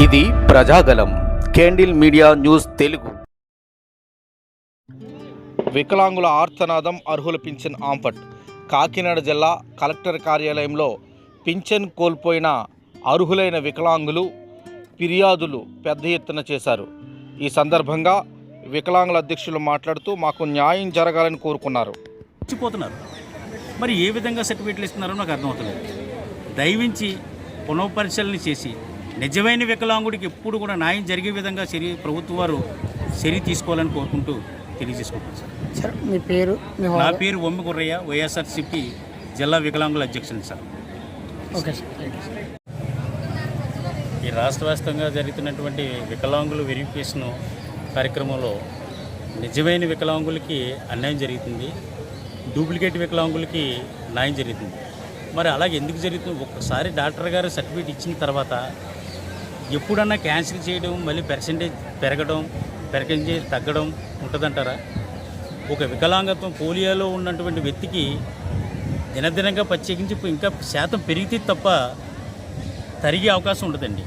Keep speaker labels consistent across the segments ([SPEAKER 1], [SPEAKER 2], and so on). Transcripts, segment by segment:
[SPEAKER 1] ఇది Prajagalam candle media news Telugu. వికలాంగుల ఆర్తనాదం అర్హుల పింఛన్ ఆంపట్. కాకినాడ జిల్లా కలెక్టర్ కార్యాలయంలో పింఛన్ కోల్పోయిన అర్హులైన వికలాంగులు ఫిర్యాదులు పెద్ద ఎత్తున చేశారు. ఈ సందర్భంగా వికలాంగుల అధ్యక్షులు మాట్లాడుతూ మాకు న్యాయం జరగాలని కోరుకున్నారు.
[SPEAKER 2] మరి ఏ విధంగా సర్టిఫికేట్లు ఇస్తున్నారో నాకు అర్థమవుతలేదు దయవించి పునఃపరిశీలన చేసి నిజమైన వికలాంగుడికి ఎప్పుడు కూడా న్యాయం జరిగే విధంగా చర్య ప్రభుత్వం వారు చర్య తీసుకోవాలని కోరుకుంటూ తెలియజేసుకుంటాను సార్.
[SPEAKER 3] సార్ మీ పేరు
[SPEAKER 2] నా పేరు ఒమ్మి గుర్రయ్య వైఎస్ఆర్సిపి జిల్లా వికలాంగుల అధ్యక్షులు sir.
[SPEAKER 3] Okay sir. Thank you sir
[SPEAKER 2] ఈ రాష్ట్ర వ్యాప్తంగా జరుగుతున్నటువంటి వికలాంగుల వెరిఫికేషన్ కార్యక్రమంలో నిజమైన వికలాంగులకి అన్యాయం జరుగుతుంది. డూప్లికేట్ వికలాంగులకి న్యాయం జరుగుతుంది. మరి అలాగే ఎందుకు జరుగుతుంది? ఒక్కసారి డాక్టర్ గారు సర్టిఫికేట్ ఇచ్చిన తర్వాత ఎప్పుడన్నా క్యాన్సిల్ చేయడం మళ్ళీ పర్సంటేజ్ పెరగడం పర్సంటేజ్ తగ్గడం ఉంటుందంటారా? ఒక వికలాంగత్వం పోలియోలో ఉన్నటువంటి వ్యక్తికి దినదినంగా ప్రత్యేకించి ఇంకా శాతం పెరిగితే తప్ప తరిగే అవకాశం ఉండదండి.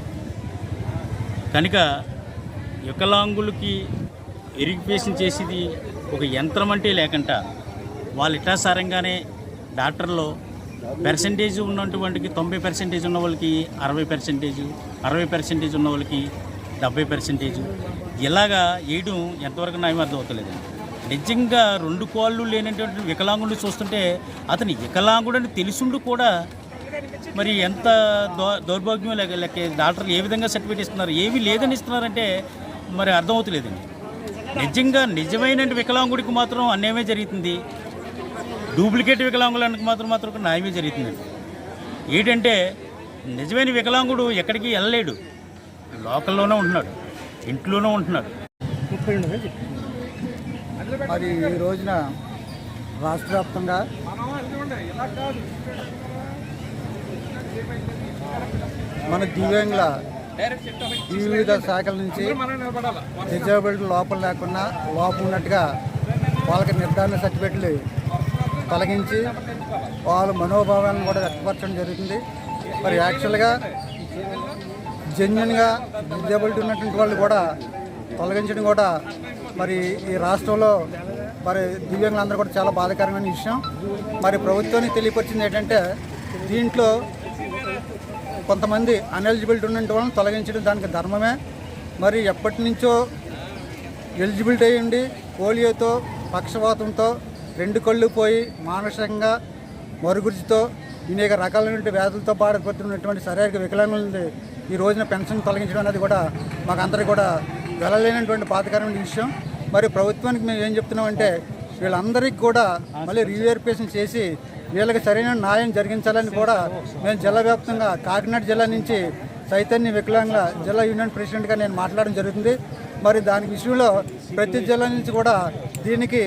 [SPEAKER 2] కనుక వికలాంగులకి వెరిఫికేషన్ చేసేది ఒక యంత్రం అంటే లేకుండా వాళ్ళు ఇటాసారంగానే డాక్టర్లో పర్సంటేజ్ ఉన్నటువంటికి తొంభై పర్సెంటేజ్ ఉన్న వాళ్ళకి అరవై పర్సెంటేజ్ అరవై పర్సెంటేజ్ ఉన్న వాళ్ళకి డెబ్బై పర్సెంటేజ్ ఇలాగా వేయడం ఎంతవరకు న్యాయం అర్థం అవుతలేదు. నిజంగా రెండు కోళ్ళు లేనటువంటి వికలాంగుడిని చూస్తుంటే అతని వికలాంగుడని తెలుసుండు కూడా మరి ఎంత దౌ దౌర్భాగ్యం లేక లేక డాక్టర్లు ఏ విధంగా సర్టిఫికేట్ ఇస్తున్నారు ఏమీ లేదని ఇస్తున్నారంటే మరి అర్థమవుతలేదండి నిజంగా నిజమైన వికలాంగుడికి మాత్రం అన్యాయమే జరుగుతుంది. డూప్లికేట్ వికలాంగులకు మాత్రం మాత్రం న్యాయమే జరుగుతుందండి. ఏంటంటే నిజమైన వికలాంగుడు ఎక్కడికి వెళ్ళలేడు. లోకల్లోనే ఉంటున్నాడు. ఇంట్లోనే ఉంటున్నాడు.
[SPEAKER 4] మరి ఈ రోజున రాష్ట్ర వ్యాప్తంగా మన దివ్యాంగుల వివిధ శాఖల నుంచి డిజేబుల్డ్ లోపం లేకుండా లోపం ఉన్నట్టుగా వాళ్ళకి నిర్ధారణ సర్టిఫికెట్లు తొలగించి వాళ్ళ మనోభావాలను కూడా వ్యక్తపరచడం జరుగుతుంది. మరి యాక్చువల్గా జెన్యున్గా డిజేబిలిటీ ఉన్నటువంటి వాళ్ళు కూడా తొలగించడం కూడా మరి ఈ రాష్ట్రంలో మరి దివ్యాంగులందరూ కూడా చాలా బాధాకరమైన విషయం. మరి ప్రభుత్వానికి తెలియపరిచింది ఏంటంటే దీంట్లో కొంతమంది అన్ఎలిజిబిలిటీ ఉన్న వాళ్ళని తొలగించడం దానికి ధర్మమే. మరి ఎప్పటి నుంచో ఎలిజిబిలిటీ అయ్యండి పోలియోతో పక్షపాతంతో రెండు కళ్ళు పోయి మానసికంగా మరుగుజ్జుతో అనేక రకాలైన వ్యాధులతో బాధపడుతున్నటువంటి శారీరక వికలాంగులని ఈ రోజున పెన్షన్ తొలగించడం అనేది కూడా మాకు అందరికీ కూడా వెళ్ళలేనటువంటి బాధకరమైన విషయం. మరి ప్రభుత్వానికి మేము ఏం చెప్తున్నామంటే వీళ్ళందరికీ కూడా మళ్ళీ రీవెరిఫికేషన్ చేసి వీళ్ళకి సరైన న్యాయం జరిగించాలని కూడా మేము జిల్లా వ్యాప్తంగా కాకినాడ జిల్లా నుంచి చైతన్య వికలాంగుల జిల్లా యూనియన్ ప్రెసిడెంట్గా నేను మాట్లాడడం జరుగుతుంది. మరి దాని విషయంలో ప్రతి జిల్లా నుంచి కూడా దీనికి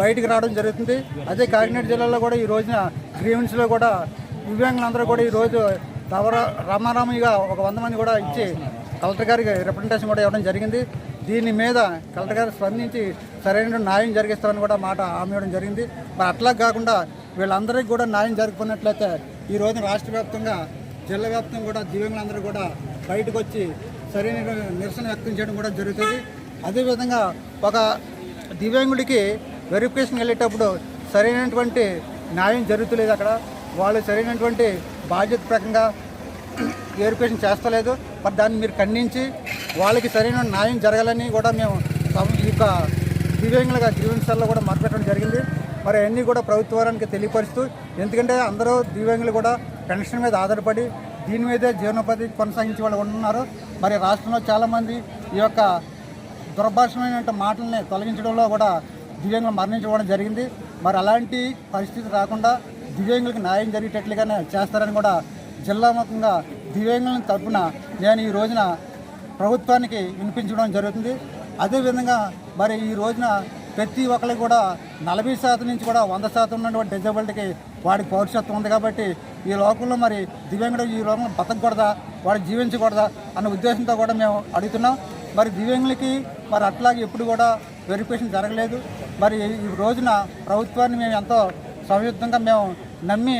[SPEAKER 4] బయటికి రావడం జరుగుతుంది. అదే కాకినాడ జిల్లాలో కూడా ఈ రోజున గ్రీవెన్స్లో కూడా దివ్యాంగులందరూ కూడా ఈరోజు రవర రామారామయ్యగా ఒక వంద మంది కూడా ఇచ్చి కలెక్టర్ గారికి రిప్రజెంటేషన్ కూడా ఇవ్వడం జరిగింది. దీని మీద కలెక్టర్ గారు స్పందించి సరైన న్యాయం జరిగిస్తామని కూడా మాట హామీ ఇవ్వడం జరిగింది. మరి అట్లా కాకుండా వీళ్ళందరికీ కూడా న్యాయం జరుపుకున్నట్లయితే ఈ రోజున రాష్ట్ర వ్యాప్తంగా జిల్లా వ్యాప్తంగా కూడా దివ్యాంగులందరూ కూడా బయటకు వచ్చి సరైన నిరసన వ్యక్తం చేయడం కూడా జరుగుతుంది. అదేవిధంగా ఒక దివ్యాంగుడికి వెరిఫికేషన్ వెళ్ళేటప్పుడు సరైనటువంటి న్యాయం జరుగుతలేదు అక్కడ. వాళ్ళు సరైనటువంటి బాధ్యత ప్రకంగా వెరిఫికేషన్ చేస్తలేదు. మరి దాన్ని మీరు ఖండించి వాళ్ళకి సరైన న్యాయం జరగాలని కూడా మేము ఈ యొక్క దివ్యాంగులుగా జీవనశాలలో కూడా మాట్లాడడం జరిగింది. మరి అన్నీ కూడా ప్రభుత్వానికి తెలియపరుస్తూ ఎందుకంటే అందరూ దివ్యాంగులు కూడా పెన్షన్ మీద ఆధారపడి దీని మీదే జీవనోపాధి కొనసాగించే వాళ్ళు ఉంటున్నారు. మరి రాష్ట్రంలో చాలామంది ఈ యొక్క దుర్భాషమైన మాటల్ని తొలగించడంలో కూడా దివ్యాంగులు మరణించడం జరిగింది. మరి అలాంటి పరిస్థితి రాకుండా దివ్యాంగులకు న్యాయం జరిగేటట్లుగానే చేస్తారని కూడా జిల్లా ముఖంగా దివ్యాంగుల తరఫున నేను ఈ రోజున ప్రభుత్వానికి వినిపించడం జరుగుతుంది. అదేవిధంగా మరి ఈ రోజున ప్రతి ఒక్కరికి కూడా నలభై శాతం నుంచి కూడా వంద శాతం ఉన్నటువంటి డిజబిలిటీకి వాడికి పౌరుషత్వం ఉంది కాబట్టి ఈ లోకంలో మరి దివ్యాంగుడు ఈ లోకంలో బతకూడదా వాడు జీవించకూడదా? అన్న ఉద్దేశంతో కూడా మేము అడుగుతున్నాం. మరి దివ్యాంగులకి మరి అట్లాగే ఎప్పుడు కూడా వెరిఫికేషన్ జరగలేదు. మరి ఈ రోజున ప్రభుత్వాన్ని మేము ఎంతో సంయుక్తంగా మేము నమ్మి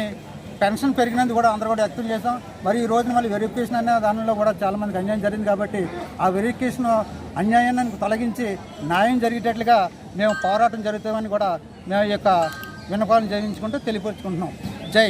[SPEAKER 4] పెన్షన్ పెరిగినందుకు కూడా అందరూ కూడా వ్యక్తం చేసాం మరి ఈ రోజున మళ్ళీ వెరిఫికేషన్ అనే దానిలో కూడా చాలామందికి అన్యాయం జరిగింది కాబట్టి ఆ వెరిఫికేషన్ అన్యాయాన్ని తొలగించి న్యాయం జరిగేటట్లుగా మేము పోరాటం జరుగుతామని కూడా మేము ఈ యొక్క విన్నపాలను జయించుకుంటూ తెలియపరుచుకుంటున్నాం. జై